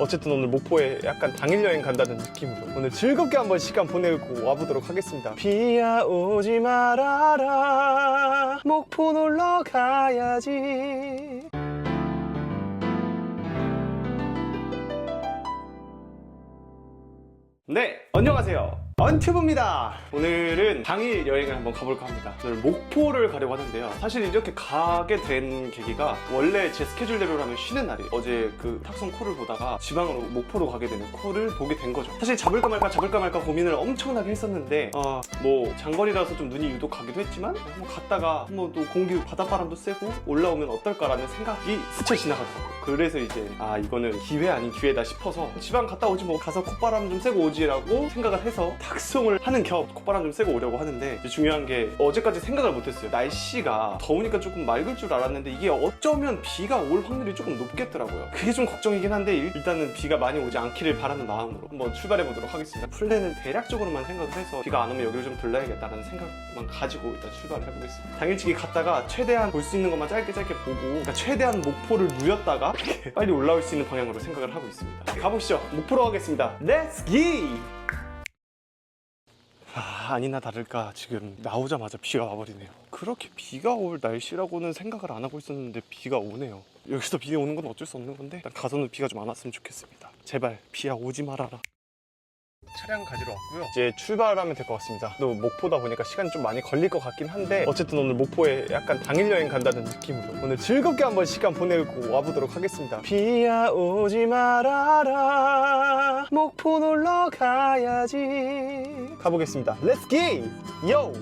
어쨌든 오늘 목포에 약간 당일 여행 간다는 느낌으로 오늘 즐겁게 한번 시간 보내고 와보도록 하겠습니다. 비야 오지 말아라 목포 놀러 가야지. 네, 안녕하세요. 언튜브입니다. 오늘은 당일 여행을 한번 가볼까 합니다. 오늘 목포를 가려고 하는데요. 사실 이렇게 가게 된 계기가 원래 제 스케줄대로라면 쉬는 날이에요. 어제 그 탁송 콜을 보다가 지방으로 목포로 가게 되는 콜을 보게 된 거죠. 사실 잡을까 말까 잡을까 말까 고민을 엄청나게 했었는데 아, 뭐 장거리라서 좀 눈이 유독 가기도 했지만 한번 갔다가 한번 또 공기 바닷바람도 쐬고 올라오면 어떨까라는 생각이 스쳐 지나가더라고요. 그래서 이제 아 이거는 기회 아닌 기회다 싶어서 지방 갔다 오지 뭐 가서 콧바람 좀 쐬고 오지라고 생각을 해서 탁송을 하는 겸 콧바람 좀 쐬고 오려고 하는데 중요한 게 어제까지 생각을 못했어요. 날씨가 더우니까 조금 맑을 줄 알았는데 이게 어쩌면 비가 올 확률이 조금 높겠더라고요. 그게 좀 걱정이긴 한데 일- 일단은 비가 많이 오지 않기를 바라는 마음으로 한번 출발해 보도록 하겠습니다. 플랜은 대략적으로만 생각을 해서 비가 안 오면 여기를 좀 들러야겠다는 생각만 가지고 일단 출발을 해보겠습니다. 당일치기 갔다가 최대한 볼 수 있는 것만 짧게 짧게 보고 그러니까 최대한 목포를 이렇게 빨리 올라올 수 있는 방향으로 생각을 하고 있습니다. 가보시죠. 목포로 가겠습니다. 렛츠 기! 아, 아니나 다를까 지금 나오자마자 비가 와버리네요. 그렇게 비가 올 날씨라고는 생각을 안 하고 있었는데 비가 오네요. 여기서 비 오는 건 어쩔 수 없는 건데 일단 가서는 비가 좀 안 왔으면 좋겠습니다. 제발 비야 오지 말아라. 차량 가지러 왔고요. 이제 출발하면 될 것 같습니다. 또 목포다 보니까 시간이 좀 많이 걸릴 것 같긴 한데 어쨌든 오늘 목포에 약간 당일 여행 간다는 느낌으로 오늘 즐겁게 한번 시간 보내고 와보도록 하겠습니다. 비야 오지 말아라 목포 놀러 가야지 가보겠습니다. 렛츠 기! 요!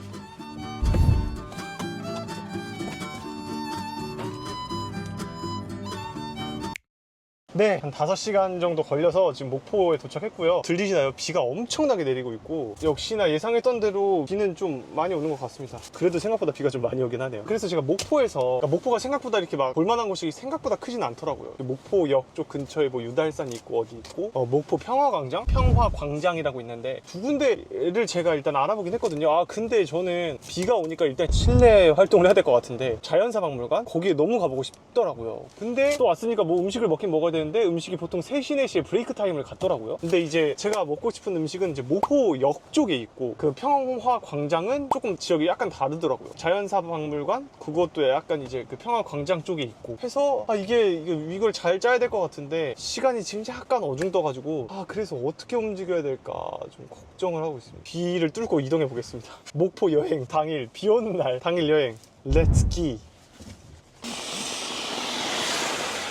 네, 한 5시간 정도 걸려서 지금 목포에 도착했고요. 들리시나요? 비가 엄청나게 내리고 있고 역시나 예상했던 대로 비는 좀 많이 오는 것 같습니다. 그래도 생각보다 비가 좀 많이 오긴 하네요. 그래서 제가 목포에서 그러니까 목포가 생각보다 이렇게 막 볼만한 곳이 생각보다 크진 않더라고요. 목포역 쪽 근처에 뭐 유달산이 있고 어디 있고 어, 목포 평화광장? 평화광장이라고 있는데 두 군데를 제가 일단 알아보긴 했거든요. 아 근데 저는 비가 오니까 일단 실내 활동을 해야 될 것 같은데 자연사 박물관? 거기에 너무 가보고 싶더라고요. 근데 또 왔으니까 뭐 음식을 먹긴 먹어야 되는데 음식이 보통 3시, 4시에 브레이크 타임을 갖더라고요. 근데 이제 제가 먹고 싶은 음식은 이제 목포역 쪽에 있고 그 평화 광장은 조금 지역이 약간 다르더라고요. 자연사 박물관? 그것도 약간 이제 그 평화 광장 쪽에 있고 해서 아 이게 이게 이걸 잘 짜야 될 것 같은데 시간이 지금 약간 어중떠가지고 아 그래서 어떻게 움직여야 될까 좀 걱정을 하고 있습니다. 비를 뚫고 이동해 보겠습니다. 목포 여행 당일 비 오는 날 당일 여행 렛츠 기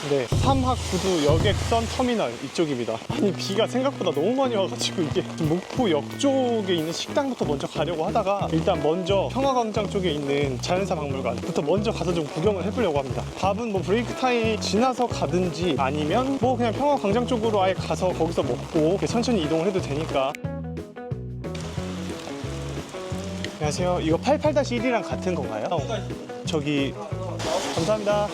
네, 삼학구두 여객선 터미널 이쪽입니다. 아니 비가 생각보다 너무 많이 와가지고 이게 목포역 쪽에 있는 식당부터 먼저 가려고 하다가 일단 먼저 평화광장 쪽에 있는 자연사 박물관부터 먼저 가서 좀 구경을 해보려고 합니다. 밥은 뭐 브레이크 타임 지나서 가든지 아니면 뭐 그냥 평화광장 쪽으로 아예 가서 거기서 먹고 천천히 이동을 해도 되니까. 안녕하세요. 이거 88-1이랑 같은 건가요? 저기 감사합니다.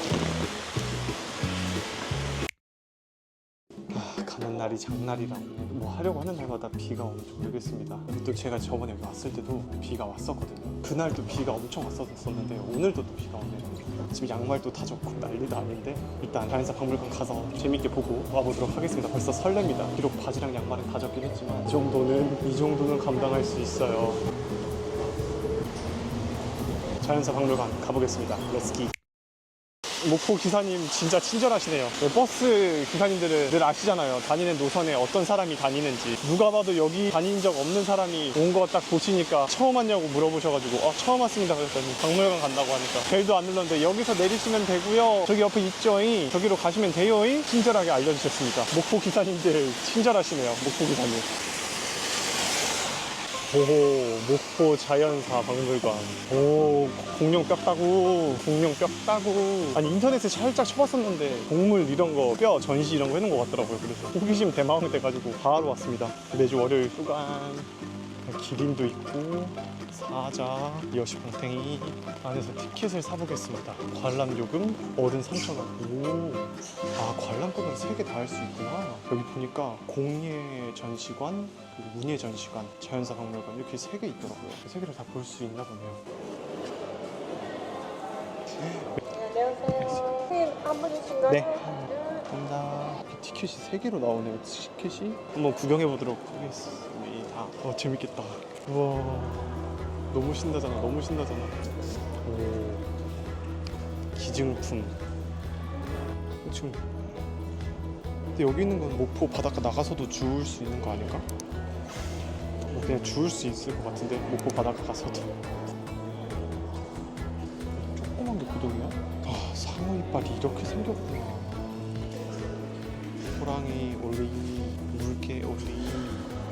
아, 가는 날이 장날이라고 뭐 하려고 하는 날마다 비가 오는지 모르겠습니다. 또 제가 저번에 왔을 때도 비가 왔었거든요. 그날도 비가 엄청 왔었었는데 오늘도 또 비가 오네요. 지금 양말도 다 젖고 난리도 아닌데 일단 자연사 박물관 가서 재밌게 보고 와보도록 하겠습니다. 벌써 설렙니다. 비록 바지랑 양말은 다 젖긴 했지만 이 정도는 이 정도는 감당할 수 있어요. 자연사 박물관 가보겠습니다. 렛츠기. 목포 기사님 진짜 친절하시네요. 네, 버스 기사님들은 늘 아시잖아요. 다니는 노선에 어떤 사람이 다니는지. 누가 봐도 여기 다닌 적 없는 사람이 온 거 딱 보시니까 처음 왔냐고 물어보셔가지고 어, 처음 왔습니다 그랬더니 박물관 간다고 하니까 벨도 안 눌렀는데 여기서 내리시면 되고요. 저기 옆에 있죠이 저기로 가시면 돼요이 친절하게 알려주셨습니다. 목포 기사님들 친절하시네요. 목포 기사님. 오, 목포 자연사 박물관. 오, 공룡 뼈 따고, 공룡 뼈 따고. 아니, 인터넷에 살짝 쳐봤었는데, 동물 이런 거, 뼈 전시 이런 거 해놓은 것 같더라고요. 그래서 호기심 대마왕 돼가지고 바로 왔습니다. 매주 월요일 휴관. 기린도 있고, 사자, 여시방탱이. 안에서 티켓을 사보겠습니다. 관람 요금 어른 3,000원. 오, 아, 관람권을 3개 다 할 수 있구나. 여기 보니까 공예 전시관, 그리고 문예 전시관, 자연사 박물관 이렇게 세개 있더라고요. 세 개를 다 볼 수 있나 보네요. 안녕하세요. 선생님 한 분이신가요? 네. 둘, 감사합니다. 티켓이 세 개로 나오네요. 티켓이 한번 구경해 보도록 하겠습니다. 어 재밌겠다. 우와 너무 신나잖아. 너무 신나잖아. 오 기증품. 지금 근데 여기 있는 건 목포 바닷가 나가서도 주울 수 있는 거 아닐까? 뭐 그냥 주울 수 있을 것 같은데 목포 바닷가 가서도. 조그만 게 고동이야? 아 상어 이빨이 이렇게 생겼구나. 호랑이, 오리, 물개, 오리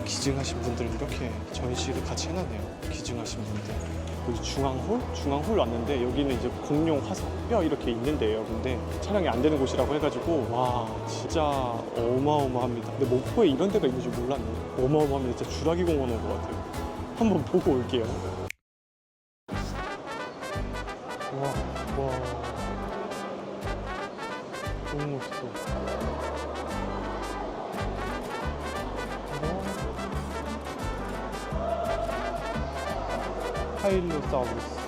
기증하신 분들은 이렇게 전시를 같이 해놨네요. 기증하신 분들. 여기 중앙홀? 중앙홀 왔는데 여기는 이제 공룡 화석뼈 이렇게 있는데요. 근데 촬영이 안 되는 곳이라고 해가지고 와 진짜 어마어마합니다. 근데 목포에 이런 데가 있는 줄 몰랐네. 어마어마합니다. 진짜 주라기 공원 온 것 같아요. 한번 보고 올게요. 파일로사우루스.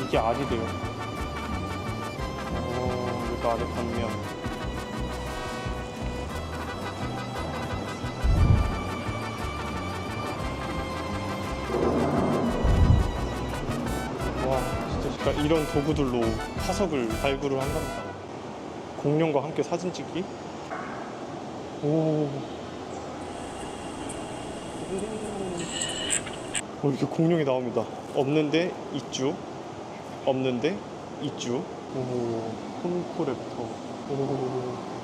이게 알이래요. 오, 이거 알의 단면. 이런 도구들로 화석을 발굴을 한답니다. 공룡과 함께 사진 찍기? 오. 오, 이렇게 공룡이 나옵니다. 없는데 있죠. 없는데 있죠. 오, 콘코랩터. 오.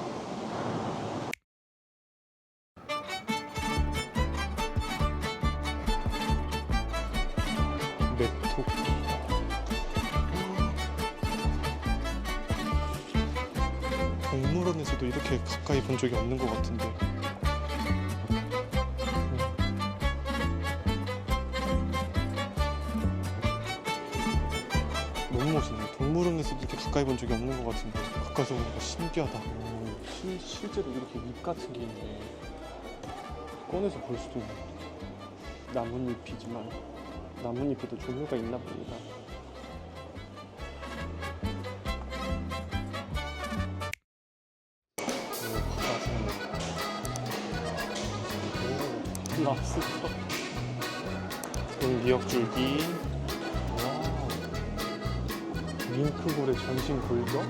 본 적이 없는 것 같은데. 너무 멋있네. 동물원에서도 이렇게 가까이 본 적이 없는 것 같은데 가까이서 보니까 신기하다. 오, 실, 실제로 이렇게 잎 같은 게 있네. 꺼내서 볼 수도 있네. 나뭇잎이지만 나뭇잎에도 종류가 있나 봅니다. 음, 미역줄기. 와. 밍크볼의 전신 골격?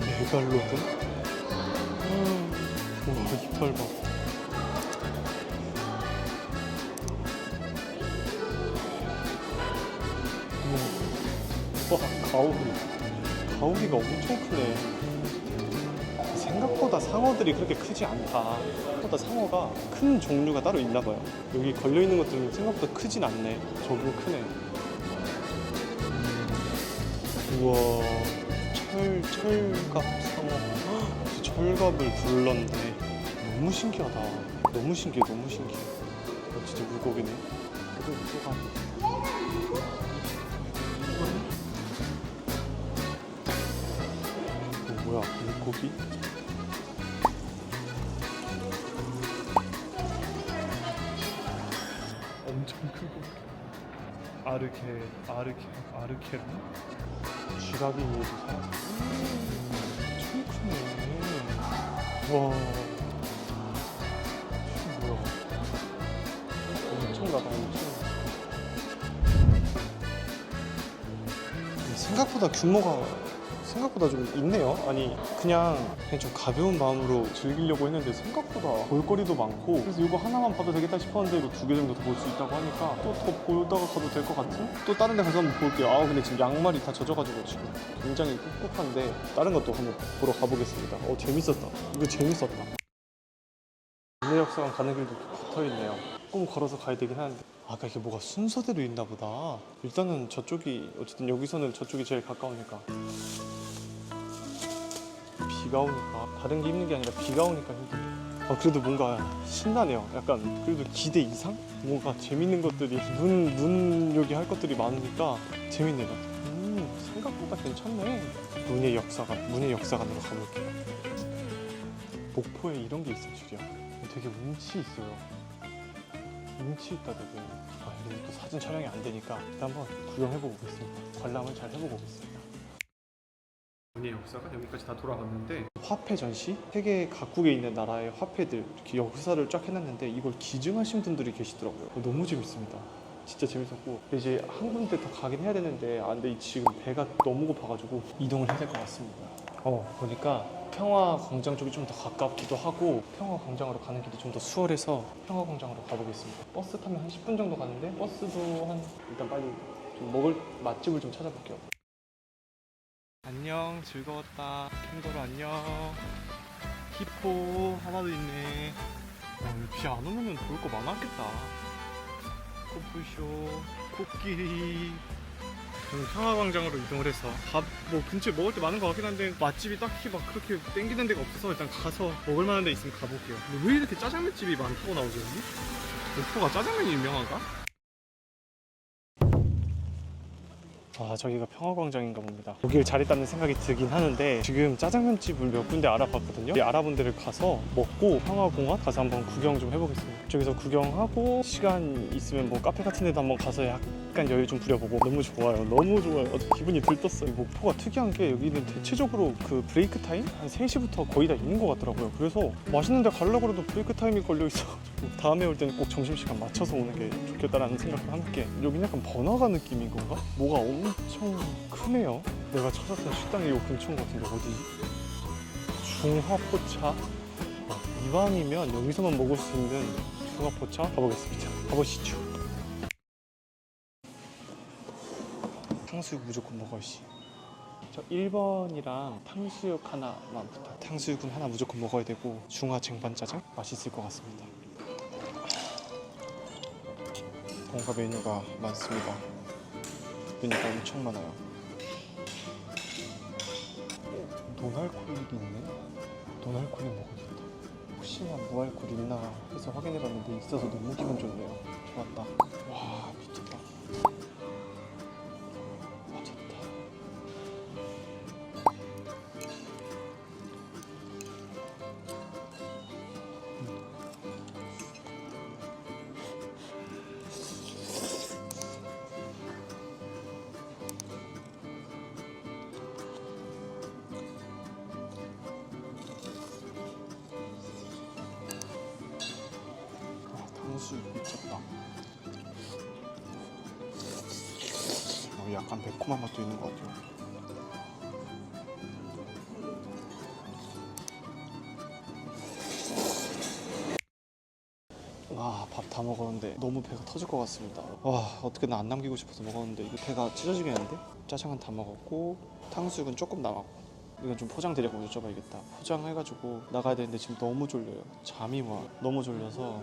메갈로돈? 음, 와 이빨 봐 어머. 와 가오리 가오리가 엄청 크네 생각보다 상어들이 그렇게 크지 않다. 생각보다 상어가 큰 종류가 따로 있나 봐요. 여기 걸려 있는 것들은 생각보다 크진 않네. 저거 크네. 우와, 철 철갑 상어. 헉, 철갑을 불렀네. 너무 신기하다. 너무 신기해, 너무 신기해. 어, 진짜 물고기네. 그래도 무서워. 어, 뭐야, 물고기? 아르케 아르케 모두 살았어 엄청 크네. 와. 뭐야? 엄청나다. 엄청 생각보다 규모가 생각보다 좀 있네요. 아니 그냥 그냥 좀 가벼운 마음으로 즐기려고 했는데 생각보다 볼거리도 많고 그래서 이거 하나만 봐도 되겠다 싶었는데 이거 두 개 정도 더 볼 수 있다고 하니까 또 더 보다가 가도 될 것 같은? 또 다른 데 가서 한번 볼게요. 아 근데 지금 양말이 다 젖어가지고 지금 굉장히 꿉꿉한데 다른 것도 한번 보러 가보겠습니다. 어 재밌었다. 이거 재밌었다. 국내역사관 가는 길도 붙어 있네요. 조금 걸어서 가야 되긴 하는데 아까 이게 뭐가 순서대로 있나 보다. 일단은 저쪽이 어쨌든 여기서는 저쪽이 제일 가까우니까 비가 오니까 다른 게 힘든 게 아니라 비가 오니까 힘드네. 아 그래도 뭔가 신나네요. 약간 그래도 기대 이상? 뭔가 재밌는 것들이 눈 눈 여기 할 것들이 많으니까 재밌네요. 음 생각보다 괜찮네. 문의 역사관, 문의 역사관으로 가볼게요. 목포에 이런 게 있을 줄이야. 되게 운치 있어요. 운치 있다 되게. 아, 근데 또 사진 촬영이 안 되니까 일단 한번 구경해보고 오겠습니다. 관람을 잘 해보고 오겠습니다. 문의 역사가 여기까지 다 돌아갔는데 화폐 전시? 세계 각국에 있는 나라의 화폐들 이렇게 역사를 쫙 해놨는데 이걸 기증하신 분들이 계시더라고요. 너무 재밌습니다. 진짜 재밌었고 이제 한 군데 더 가긴 해야 되는데 아 근데 지금 배가 너무 고파가지고 이동을 해야 될 것 같습니다. 어 보니까 평화 광장 쪽이 좀 더 가깝기도 하고 평화 광장으로 가는 길이 좀 더 수월해서 평화 광장으로 가보겠습니다. 버스 타면 한 10분 정도 가는데 버스도 한 일단 빨리 좀 먹을 맛집을 좀 찾아볼게요. 안녕 즐거웠다. 캥거루 안녕. 히포 하나도 있네. 비안 오면은 볼거 많았겠다. 코프쇼 코끼리 저는 평화광장으로 이동을 해서 밥 뭐 근처에 먹을 데 많은 것 같긴 한데 맛집이 딱히 막 그렇게 땡기는 데가 없어서 일단 가서 먹을 만한 데 있으면 가볼게요 근데 왜 이렇게 짜장면 집이 많다고 나오죠 여기? 목포가 짜장면이 유명한가? 아 저기가 평화광장인가 봅니다. 여길 자리했다는 생각이 들긴 하는데 지금 짜장면집을 몇 군데 알아봤거든요. 이 알아본 데를 가서 먹고 평화공원 가서 한번 구경 좀 해보겠습니다. 저기서 구경하고 시간 있으면 뭐 카페 같은 데도 한번 가서 약간 여유 좀 부려보고. 너무 좋아요. 너무 좋아요. 기분이 들떴어요. 이 목포가 특이한 게 여기는 대체적으로 그 브레이크 타임? 한 3시부터 거의 다 있는 것 같더라고요. 그래서 맛있는 데 가려고 해도 브레이크 타임이 걸려 있어가지고 다음에 올 때는 꼭 점심시간 맞춰서 오는 게 좋겠다라는 생각을 함께. 여긴 약간 번화가 느낌인 건가? 뭐가 엄청 크네요. 내가 찾았던 식당이 요 근처인 것 같은데 어디? 중화포차? 아, 이왕이면 여기서만 먹을 수 있는 중화포차 가보겠습니다. 가보시죠. 탕수육 무조건 먹어야지 저 1번이랑 탕수육 하나만 부탁. 탕수육은 하나 무조건 먹어야 되고 중화 쟁반짜장 맛있을 것 같습니다. 뭔가 메뉴가 많습니다 메뉴가 엄청 많아요. 노날콜릭이 있네? 노날콜릭 먹어야겠다 혹시나 무알콜 있나 해서 확인해봤는데 있어서 너무 기분 좋네요. 좋았다. 와 약간 매콤한 맛도 있는 것 같아요. 와, 밥 다 먹었는데 너무 배가 터질 것 같습니다. 와, 어떻게든 안 남기고 싶어서 먹었는데 이거 배가 찢어지겠는데? 짜장은 다 먹었고 탕수육은 조금 남았고 이건 좀 포장 드리고 여쭤봐야겠다. 포장해가지고 나가야 되는데 지금 너무 졸려요. 잠이 와. 너무 졸려서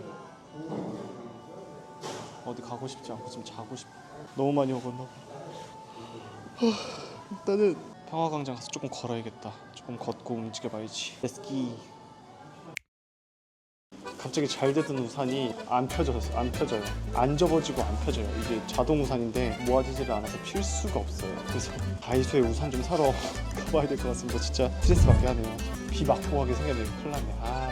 어디 가고 싶지 않고 지금 자고 싶어. 너무 많이 먹었나 봐. 하, 일단은 평화광장 가서 조금 걸어야겠다. 조금 걷고 움직여봐야지. 레스키. 갑자기 잘 되던 우산이 안 펴져서 안 펴져요. 안 접어지고 안 펴져요. 이게 자동 우산인데 모아지지를 않아서 필 수가 없어요. 그래서 다이소에 우산 좀 사러 가봐야 될 것 같습니다. 진짜 스트레스 받게 하네요. 비 맞고 가게 생겼네요. 큰일 났네. 아.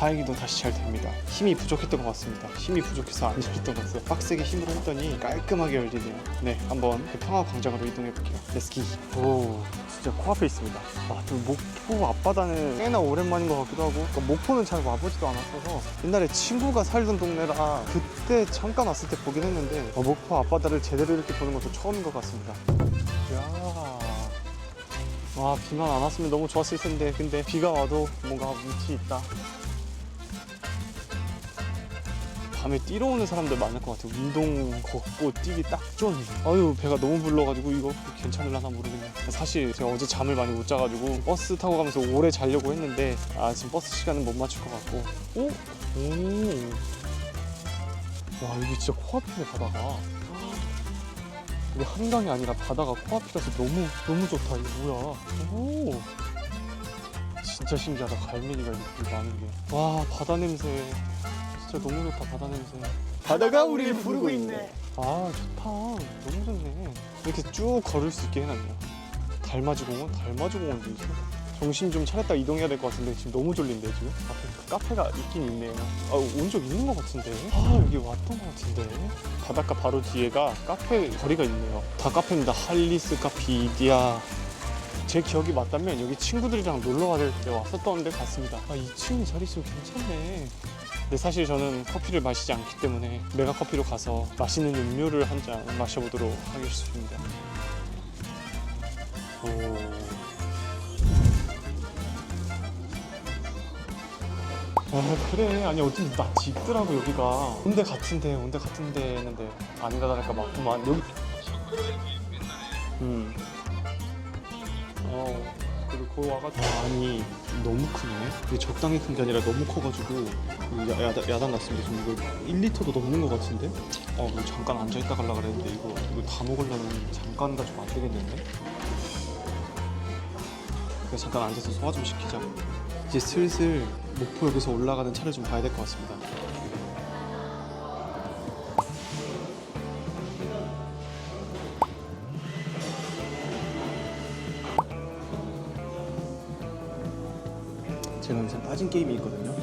다행히도 다시 잘 됩니다. 힘이 부족했던 것 같습니다. 힘이 부족해서 안 열렸던 것 같아요. 빡세게 힘으로 했더니 깔끔하게 열리네요. 네, 한번 그 평화 광장으로 이동해 볼게요. 렛츠기. 오, 진짜 코앞에 있습니다. 와, 또 목포 앞바다는 꽤나 오랜만인 것 같기도 하고 그러니까 목포는 잘 와보지도 않았어서 옛날에 친구가 살던 동네라 그때 잠깐 왔을 때 보긴 했는데 어, 목포 앞바다를 제대로 이렇게 보는 것도 처음인 것 같습니다. 이야. 와 비만 안 왔으면 너무 좋았을 텐데 근데 비가 와도 뭔가 운치 있다 밤에 뛰러 오는 사람들 많을 것 같아요. 운동 걷고 뛰기 딱 좋은 아유 배가 너무 불러가지고 이거 괜찮을라나 모르겠네. 사실 제가 어제 잠을 많이 못 자가지고 버스 타고 가면서 오래 자려고 했는데 아 지금 버스 시간은 못 맞출 것 같고. 오? 오. 와 여기 진짜 코앞이네 바다가. 이게 한강이 아니라 바다가 코앞이라서 너무 너무 좋다. 이거 뭐야? 오. 진짜 신기하다. 갈매기가 이렇게 많은 게 와 바다 냄새 진짜 너무 좋다 바다 냄새. 바다가 우리를 부르고 있네. 아 좋다. 너무 좋네. 이렇게 쭉 걸을 수 있게 해놨네요. 달맞이 공원? 달맞이 공원도 있어? 정신 좀 차렸다 이동해야 될 것 같은데 지금 너무 졸린데 지금? 앞에 그 카페가 있긴 있네요. 아 온 적 있는 것 같은데? 아 여기 왔던 것 같은데? 바닷가 바로 뒤에가 카페 거리가 있네요. 다 카페입니다. 할리스 카피디아. 제 기억이 맞다면 여기 친구들이랑 놀러 갈때 왔었던 데 같습니다. 아 2층 자리 있으면 괜찮네 근데 사실 저는 커피를 마시지 않기 때문에 메가 커피로 가서 맛있는 음료를 한 잔 마셔보도록 하겠습니다. 오. 아 그래. 아니 어쩐지 나 집더라고 여기가. 온데 같은데 온데 같은데 했는데 아니다 다를까 맞구만 여기. 음. 어 거기 와가지고. 아니 너무 크네. 이게 적당히 큰 게 아니라 너무 커가지고 야, 야단, 야단 났습니다 지금 이거 1리터도 넘는 것 같은데? 어뭐 잠깐 앉아있다 갈라 그랬는데 이거 이거 다 먹으려면 잠깐 가지고 안 되겠는데? 그래서 잠깐 앉아서 소화 좀 시키자. 이제 슬슬 목포역에서 올라가는 차를 좀 봐야 될 것 같습니다. 제가 요새 빠진 게임이 있거든요.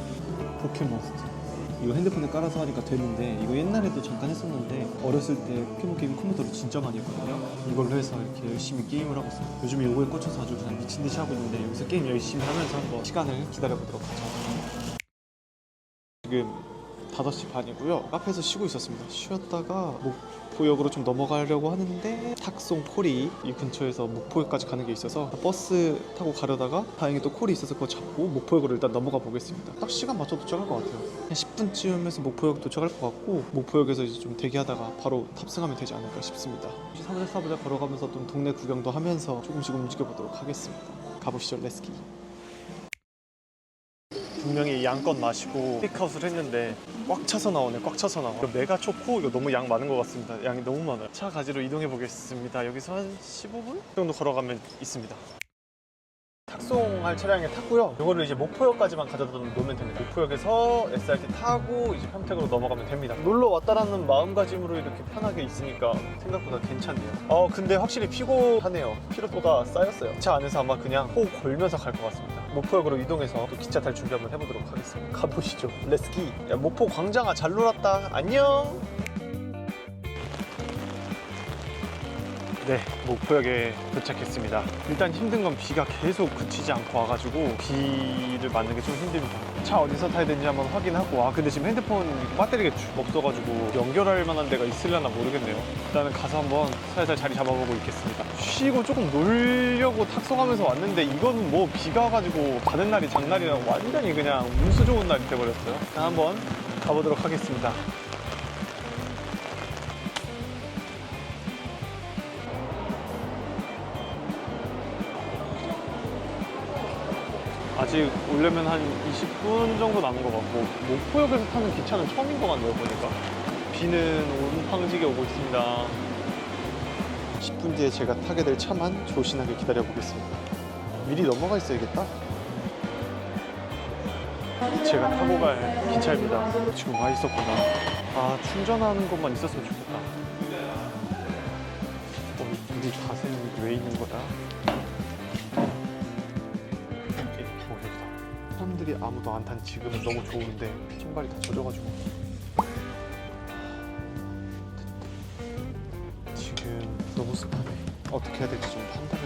포켓몬스터. 이거 핸드폰에 깔아서 하니까 되는데 이거 옛날에도 잠깐 했었는데 어렸을 때 포켓몬 게임 컴퓨터로 진짜 많이 했거든요. 이걸로 해서 이렇게 열심히 게임을 하고 있어요. 요즘 이거에 꽂혀서 아주 그냥 미친 듯이 하고 있는데 여기서 게임 열심히 하면서 한번 시간을 기다려 보도록 하죠. 지금 5시 반이고요. 카페에서 쉬고 있었습니다. 쉬었다가 목포역으로 좀 넘어가려고 하는데 탁송 콜이 이 근처에서 목포역까지 가는 게 있어서 버스 타고 가려다가 다행히 또 콜이 있어서 그거 잡고 목포역으로 일단 넘어가 보겠습니다. 딱 시간 맞춰 도착할 것 같아요. 한 10분쯤에서 목포역 도착할 것 같고 목포역에서 이제 좀 대기하다가 바로 탑승하면 되지 않을까 싶습니다. 사부작사부작 걸어가면서 좀 동네 구경도 하면서 조금씩 움직여 보도록 하겠습니다. 가보시죠, 레스키. 분명히 양껏 마시고 테이크아웃을 했는데 꽉 차서 나오네 꽉 차서 나와. 이거 메가 초코? 이거 너무 양 많은 것 같습니다. 양이 너무 많아요. 차 가지러 이동해 보겠습니다. 여기서 한 15분 정도 걸어가면 있습니다. 탁송할 차량에 탔고요. 이거를 이제 목포역까지만 가져다 놓으면 됩니다. 목포역에서 SRT 타고 이제 평택으로 넘어가면 됩니다. 놀러 왔다라는 마음가짐으로 이렇게 편하게 있으니까 생각보다 괜찮네요. 어 근데 확실히 피곤하네요. 피로도가 쌓였어요. 차 안에서 아마 그냥 호 걸면서 갈 것 같습니다 목포역으로 이동해서 또 기차 탈 준비 한번 해보도록 하겠습니다. 가보시죠. 렛츠기 야 목포 광장아 잘 놀았다. 안녕 네, 목포역에 도착했습니다. 일단 힘든 건 비가 계속 그치지 않고 와가지고 비를 맞는 게 좀 힘듭니다. 차 어디서 타야 되는지 한번 확인하고 아 근데 지금 핸드폰 배터리가 주- 없어가지고 연결할 만한 데가 있으려나 모르겠네요. 일단은 가서 한번 살살 자리 잡아보고 있겠습니다. 쉬고 조금 놀려고 탁송하면서 왔는데 이거는 뭐 비가 와가지고 가는 날이 장날이라 완전히 그냥 운수 좋은 날이 돼버렸어요. 일단 한번 가보도록 하겠습니다. 아직 오려면 한 20분 정도 남은 것 같고 목포역에서 타는 기차는 처음인 것 같네요 보니까. 비는 온팡지게 오고 있습니다. 10분 뒤에 제가 타게 될 차만 조신하게 기다려 보겠습니다. 미리 넘어가 있어야겠다. 제가 타고 갈 기차입니다. 지금 와 있었구나. 아 충전하는 것만 있었으면 좋겠다. 어, 우리 가슴이 왜 있는? 여기다. 사람들이 아무도 안 탄 지금은 너무 좋은데 신발이 다 젖어가지고. 지금 너무 습하네. 어떻게 해야 될지 좀 판단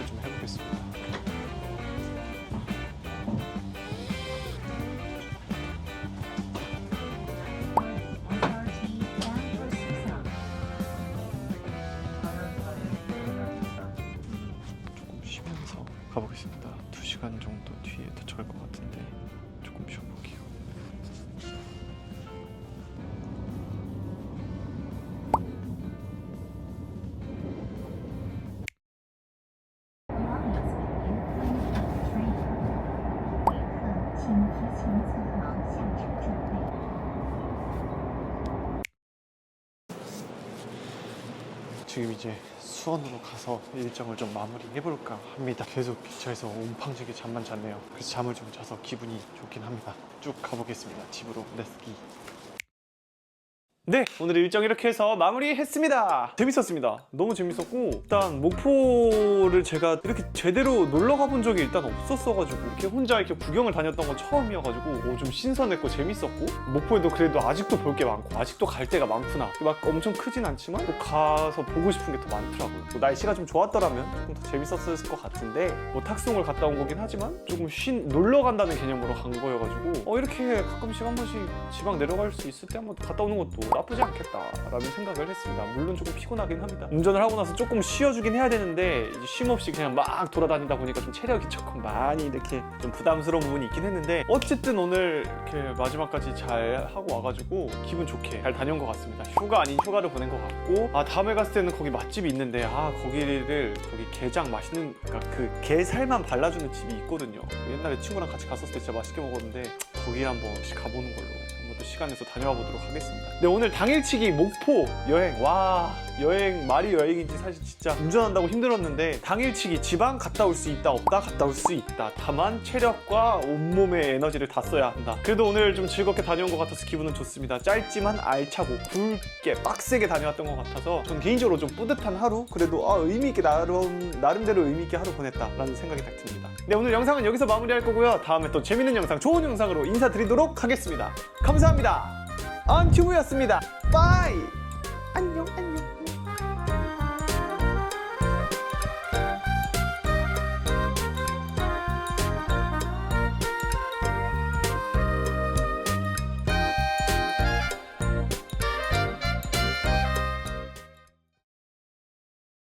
지금 이제 수원으로 가서 일정을 좀 마무리해볼까 합니다. 계속 기차에서 옴팡지게 잠만 잤네요. 그래서 잠을 좀 자서 기분이 좋긴 합니다. 쭉 가보겠습니다. 집으로 렛츠기. 네, 오늘 일정 이렇게 해서 마무리했습니다. 재밌었습니다. 너무 재밌었고 일단 목포를 제가 이렇게 제대로 놀러 가본 적이 일단 없었어가지고 이렇게 혼자 이렇게 구경을 다녔던 건 처음이어가지고 오, 좀 신선했고 재밌었고 목포에도 그래도 아직도 볼 게 많고 아직도 갈 데가 많구나. 막 엄청 크진 않지만 또 가서 보고 싶은 게 더 많더라고요. 또 날씨가 좀 좋았더라면 조금 더 재밌었을 것 같은데 뭐 탁송을 갔다 온 거긴 하지만 조금 쉰 놀러 간다는 개념으로 간 거여가지고 어 이렇게 가끔씩 한 번씩 지방 내려갈 수 있을 때 한번 갔다 오는 것도 나쁘지 않겠다라는 생각을 했습니다. 물론 조금 피곤하긴 합니다. 운전을 하고 나서 조금 쉬어주긴 해야 되는데 쉼 없이 그냥 막 돌아다니다 보니까 좀 체력이 조금 많이 이렇게 좀 부담스러운 부분이 있긴 했는데 어쨌든 오늘 이렇게 마지막까지 잘 하고 와가지고 기분 좋게 잘 다녀온 것 같습니다. 휴가 아닌 휴가를 보낸 것 같고 아 다음에 갔을 때는 거기 맛집이 있는데 아 거기를 거기 게장 맛있는 그러니까 그 게살만 발라주는 집이 있거든요. 옛날에 친구랑 같이 갔었을 때 진짜 맛있게 먹었는데 거기 한번 혹시 가보는 걸로 시간 내서 다녀와 보도록 하겠습니다. 네 오늘 당일치기 목포 여행 와 여행 말이 여행인지 사실 진짜 운전한다고 힘들었는데 당일치기 지방 갔다 올 수 있다 없다 갔다 올 수 있다. 다만 체력과 온몸의 에너지를 다 써야 한다. 그래도 오늘 좀 즐겁게 다녀온 것 같아서 기분은 좋습니다. 짧지만 알차고 굵게 빡세게 다녀왔던 것 같아서 전 개인적으로 좀 뿌듯한 하루 그래도 아, 의미 있게 나름, 나름대로 의미 있게 하루 보냈다라는 생각이 딱 듭니다. 네 오늘 영상은 여기서 마무리할 거고요. 다음에 또 재밌는 영상 좋은 영상으로 인사드리도록 하겠습니다. 감사합니다. 안튜브였습니다. 빠이! 안녕 안녕